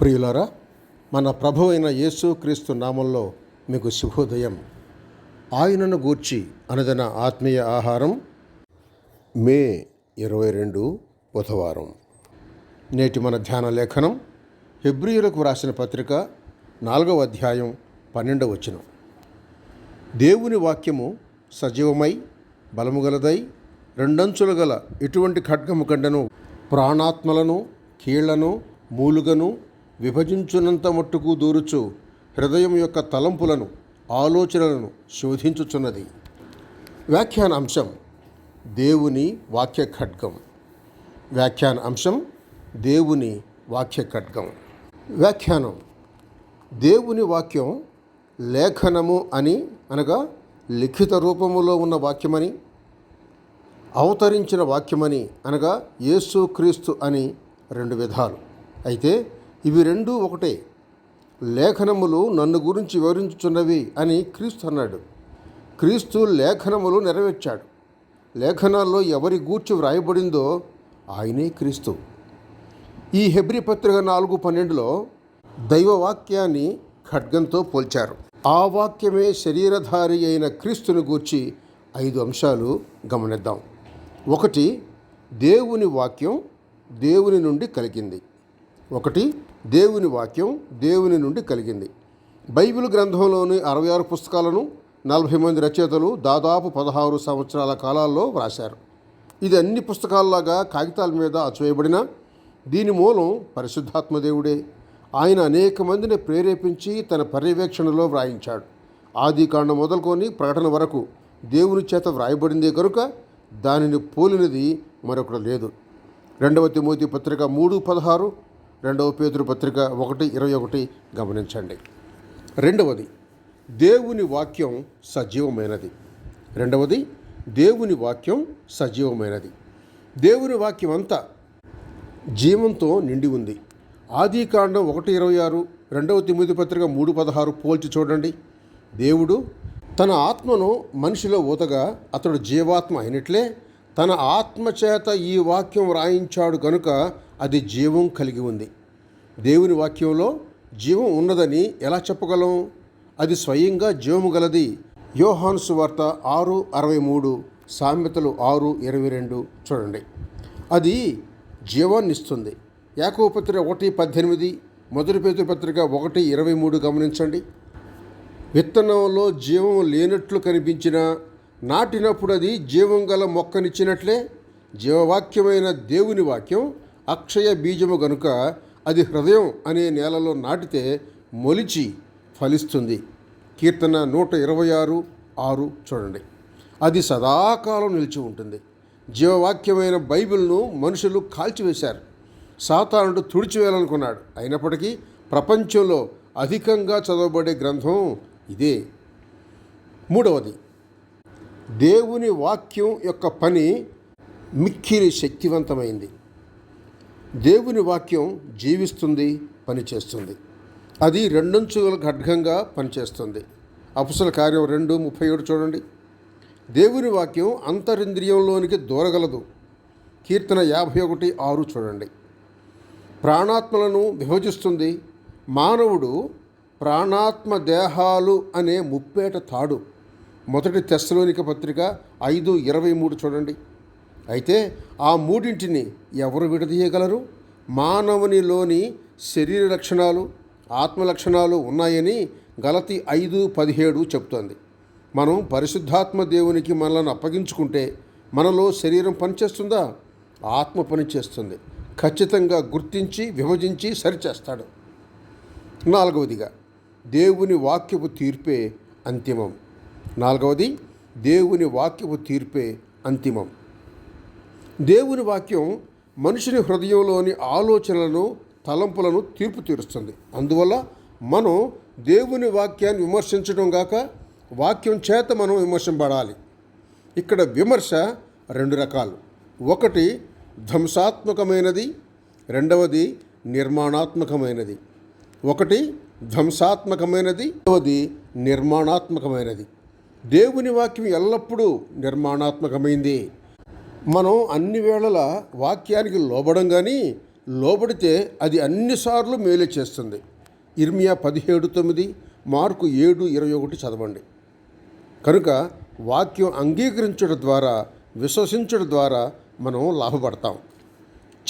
ప్రియులారా మన ప్రభు అయిన యేసుక్రీస్తు నామంలో మీకు శుభోదయం. ఆయనను గూర్చి అనదన ఆత్మీయ ఆహారం మే ఇరవై రెండు బుధవారం. నేటి మన ధ్యాన లేఖనం హెబ్రియులకు వ్రాసిన పత్రిక నాలుగవ అధ్యాయం పన్నెండవ వచనం. దేవుని వాక్యము సజీవమై బలము గలదై రెండంచులు గల ఇటువంటి ఖడ్గము కండను ప్రాణాత్మలను కీళ్ళను మూలుగను విభజించునంత మట్టుకు దూరుచు హృదయం యొక్క తలంపులను ఆలోచనలను శోధించుచున్నది. వ్యాఖ్యాన అంశం దేవుని వాక్య ఖడ్గం వ్యాఖ్యాన అంశం దేవుని వాక్య ఖడ్గం వ్యాఖ్యానం దేవుని వాక్యం లేఖనము అని అనగా లిఖిత రూపములో ఉన్న వాక్యమని అవతరించిన వాక్యమని అనగా యేసు క్రీస్తు అని రెండు విధాలు. అయితే ఇవి రెండూ ఒకటే. లేఖనములు నన్ను గురించి వివరించుచున్నవి అని క్రీస్తు అన్నాడు. క్రీస్తు లేఖనములు నెరవేర్చాడు. లేఖనాల్లో ఎవరి గూర్చి వ్రాయబడిందో ఆయనే క్రీస్తు. ఈ హెబ్రి పత్రిక నాలుగు పన్నెండులో దైవవాక్యాన్ని ఖడ్గంతో పోల్చారు. ఆ వాక్యమే శరీరధారి అయిన క్రీస్తుని గూర్చి ఐదు అంశాలు గమనిద్దాం. ఒకటి దేవుని వాక్యం దేవుని నుండి కలిగింది. ఒకటి దేవుని వాక్యం దేవుని నుండి కలిగింది. బైబిల్ గ్రంథంలోని అరవై ఆరు పుస్తకాలను నలభై మంది రచయితలు దాదాపు పదహారు సంవత్సరాల కాలాల్లో వ్రాశారు. ఇది అన్ని పుస్తకాల్లాగా కాగితాల మీద అచువేయబడిన దీని మూలం పరిశుద్ధాత్మ దేవుడే. ఆయన అనేక మందిని ప్రేరేపించి తన పర్యవేక్షణలో వ్రాయించాడు. ఆది కాండం మొదలుకొని ప్రకటన వరకు దేవుని చేత వ్రాయబడిందే కనుక దానిని పోలినది మరొకటి లేదు. రెండవ తిమోతి పత్రిక మూడు పదహారు రెండవ పేతురు పత్రిక ఒకటి ఇరవై ఒకటి గమనించండి. రెండవది దేవుని వాక్యం సజీవమైనది. రెండవది దేవుని వాక్యం సజీవమైనది. దేవుని వాక్యం అంతా జీవంతో నిండి ఉంది. ఆది కాండం ఒకటి ఇరవై ఆరు రెండవ తొమ్మిది పత్రిక మూడు పదహారు పోల్చి చూడండి. దేవుడు తన ఆత్మను మనిషిలో ఊతగా అతడు జీవాత్మ అయినట్లే తన ఆత్మ చేత ఈ వాక్యం వ్రాయించాడు కనుక అది జీవం కలిగి ఉంది. దేవుని వాక్యంలో జీవం ఉన్నదని ఎలా చెప్పగలం? అది స్వయంగా జీవము గలది. యోహాను సువార్త ఆరు అరవై మూడు సామెతలు ఆరు ఇరవై రెండు. చూడండి. అది జీవాన్ని ఇస్తుంది. ఒకటి పద్దెనిమిది మొదటి పేతురు పత్రిక ఒకటి ఇరవై మూడు గమనించండి. విత్తనంలో జీవం లేనట్లు కనిపించిన నాటినప్పుడు అది జీవం గల మొక్కనిచ్చినట్లే జీవవాక్యమైన దేవుని వాక్యం అక్షయ బీజము గనుక అది హృదయం అనే నేలలో నాటితే మొలిచి ఫలిస్తుంది. కీర్తన నూట ఇరవై ఆరు ఆరు చూడండి. అది సదాకాలం నిలిచి ఉంటుంది. జీవవాక్యమైన బైబిల్ను మనుషులు కాల్చివేశారు. సాతానుడు తుడిచివేయాలనుకున్నాడు. అయినప్పటికీ ప్రపంచంలో అధికంగా చదవబడే గ్రంథం ఇదే. మూడవది దేవుని వాక్యం యొక్క పని మిక్కిలి శక్తివంతమైంది. దేవుని వాక్యం జీవిస్తుంది పనిచేస్తుంది. అది రెండంచుల ఖడ్గంగా పనిచేస్తుంది. అపుసల కార్యం రెండు ముప్పై ఏడు చూడండి. దేవుని వాక్యం అంతరింద్రియంలోనికి దూరగలదు. కీర్తన యాభై ఒకటి ఆరు చూడండి. ప్రాణాత్మలను విభజిస్తుంది. మానవుడు ప్రాణాత్మ దేహాలు అనే ముప్పేట తాడు. మొదటి తెస్సలోనిక పత్రిక ఐదు ఇరవై మూడు చూడండి. అయితే ఆ మూడింటిని ఎవరు విడదీయగలరు మానవునిలోని శరీర లక్షణాలు ఆత్మ లక్షణాలు ఉన్నాయని గలతి ఐదు పదిహేడు చెప్తోంది మనం పరిశుద్ధాత్మ దేవునికి మనల్ని అప్పగించుకుంటే మనలో శరీరం పనిచేస్తుందా? ఆత్మ పనిచేస్తుంది. ఖచ్చితంగా గుర్తించి విభజించి సరిచేస్తాడు. నాలుగవదిగా దేవుని వాక్యపు తీర్పే అంతిమం. నాలుగవది దేవుని వాక్యపు తీర్పే అంతిమం. దేవుని వాక్యం మనిషిని హృదయంలోని ఆలోచనలను తలంపులను తీర్పు తీరుస్తుంది. అందువల్ల మనం దేవుని వాక్యాన్ని విమర్శించడం గాక వాక్యం చేత మనం విమర్శింపడాలి ఇక్కడ విమర్శ రెండు రకాలు. ఒకటి ధ్వంసాత్మకమైనది రెండవది నిర్మాణాత్మకమైనది. ఒకటి ధ్వంసాత్మకమైనది రెండవది నిర్మాణాత్మకమైనది. దేవుని వాక్యం ఎల్లప్పుడూ నిర్మాణాత్మకమైంది. మనం అన్ని వేళల వాక్యానికి లోబడం కానీ లోబడితే అది అన్నిసార్లు మేలు చేస్తుంది. ఇర్మియా పదిహేడు తొమ్మిది మార్కు ఏడు ఇరవై ఒకటి చదవండి. కనుక వాక్యం అంగీకరించడం ద్వారా విశ్వసించడం ద్వారా మనం లాభపడతాం.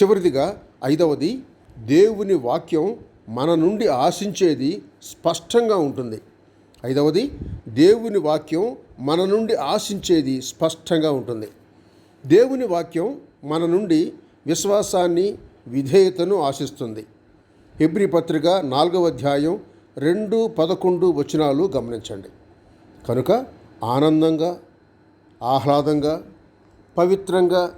చివరిదిగా ఐదవది దేవుని వాక్యం మన నుండి ఆశించేది స్పష్టంగా ఉంటుంది. ఐదవది దేవుని వాక్యం మన నుండి ఆశించేది స్పష్టంగా ఉంటుంది. దేవుని వాక్యం మన నుండి విశ్వాసాన్ని విధేయతను ఆశిస్తుంది. హెబ్రి పత్రిక నాలుగవ అధ్యాయం రెండు పదకొండు వచనాలు గమనించండి. కనుక ఆనందంగా ఆహ్లాదంగా పవిత్రంగా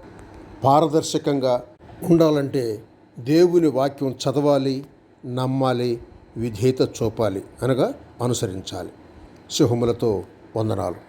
పారదర్శకంగా ఉండాలంటే దేవుని వాక్యం చదవాలి నమ్మాలి విధేయత చూపాలి అనగా అనుసరించాలి. శుభములతో వందనాలు.